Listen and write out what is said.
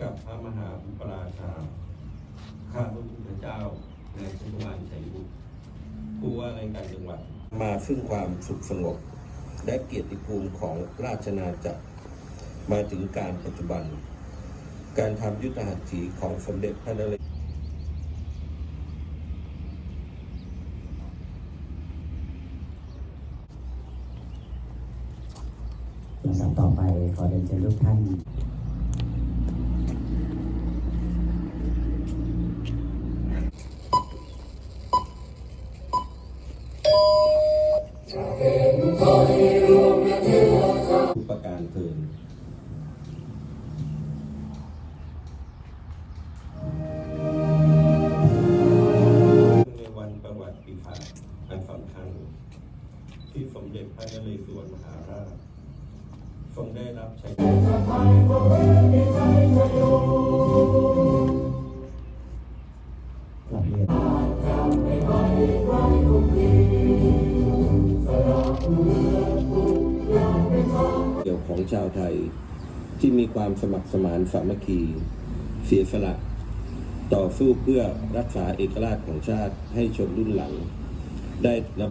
กับพระมหาอุปราชาข้าพระพุทธเจ้าในชัชวานชัยบุตรผู้ว่าราชการจังหวัด มาซึ่งความสุขสงบ และเกียรติภูมิของราชนาจักรมาถึงการปัจจุบัน การทำยุทธหัตถีของสมเด็จพระนเรศลำดับต่อไปขอเรียนเชิญทุกท่าน ทุปการเทินในวันประวัติศาสตร์อันสำคัญ ที่สมเด็จพระนเรศวรมหาราชทรงได้รับชัยกลับเรียนเดี่ยว ของชาวไทย ที่มีความสมัครสมานสามัคคี เสียสละ ต่อสู้เพื่อรักษาเอกราชของชาติให้ชนรุ่นหลัง ได้รับ